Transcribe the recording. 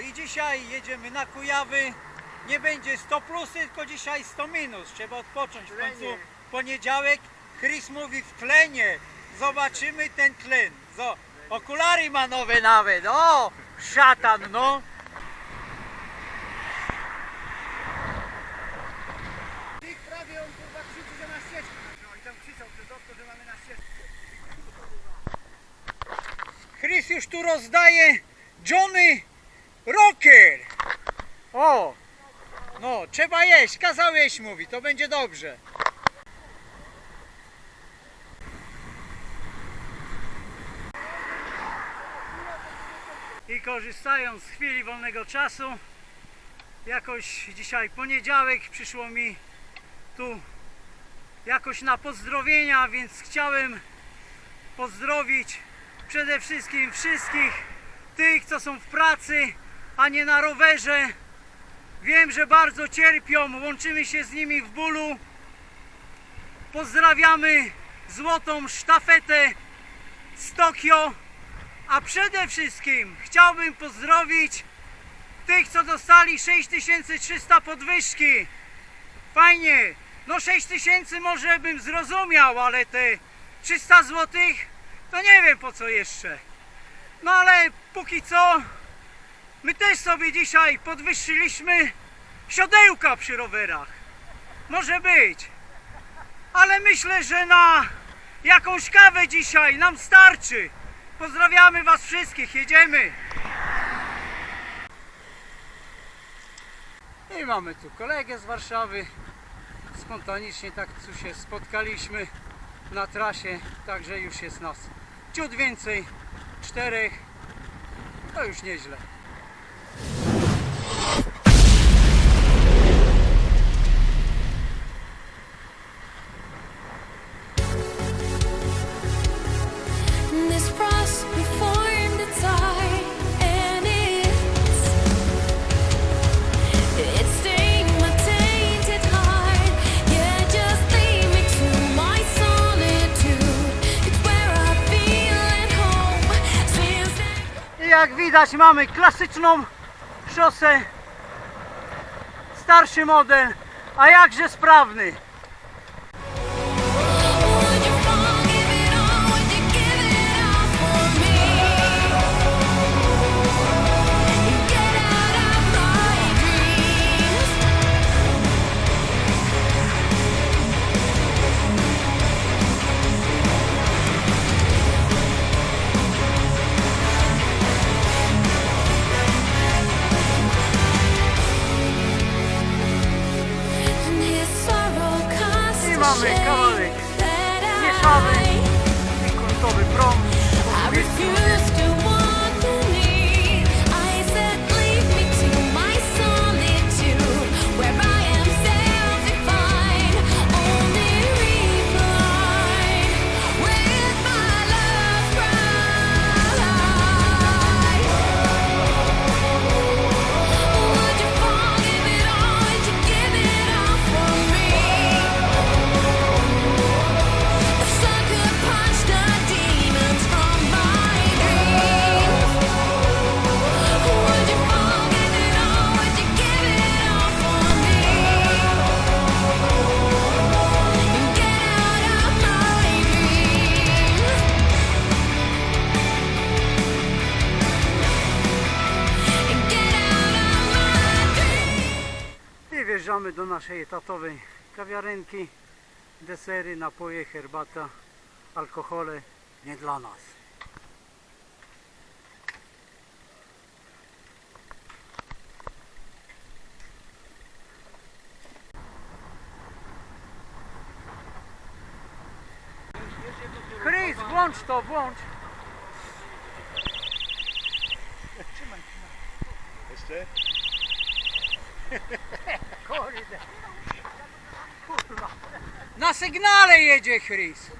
I dzisiaj jedziemy na Kujawy. Nie będzie 100 plus, tylko dzisiaj 100 minus. Trzeba odpocząć. W końcu poniedziałek. Chris mówi w tlenie. Zobaczymy ten tlen. Zo, okulary ma nowe nawet. O, szatan, no. Prawie on kurwa krzyczy, że na ścieżkę. No i tam krzyczał że mamy na ścieżkę. Chris już tu rozdaje Johnny Rocker. O, no trzeba jeść, kazałeś mówi, to będzie dobrze. I korzystając z chwili wolnego czasu, jakoś dzisiaj poniedziałek przyszło mi tu jakoś na pozdrowienia, więc chciałem pozdrowić przede wszystkim wszystkich tych, co są w pracy, a nie na rowerze. Wiem, że bardzo cierpią, łączymy się z nimi w bólu. Pozdrawiamy złotą sztafetę z Tokio, a przede wszystkim chciałbym pozdrowić tych, co dostali 6300 podwyżki. Fajnie, no 6000 może bym zrozumiał, ale te 300 złotych to nie wiem po co jeszcze. No ale póki co my też sobie dzisiaj podwyższyliśmy siodełka przy rowerach. Może być. Ale myślę, że na jakąś kawę dzisiaj nam starczy. Pozdrawiamy was wszystkich, jedziemy. I mamy tu kolegę z Warszawy. Spontanicznie tak tu się spotkaliśmy na trasie, także już jest nas ciut więcej, czterech, to już nieźle. Jak widać mamy klasyczną szosę, starszy model, a jakże sprawny. coming. Wjeżdżamy do naszej etatowej kawiarenki. Desery, napoje, herbata, alkohole nie dla nas. Chris, włącz to, włącz. Jeszcze? Kurde. Kurwa. Na sygnale jedzie Chris.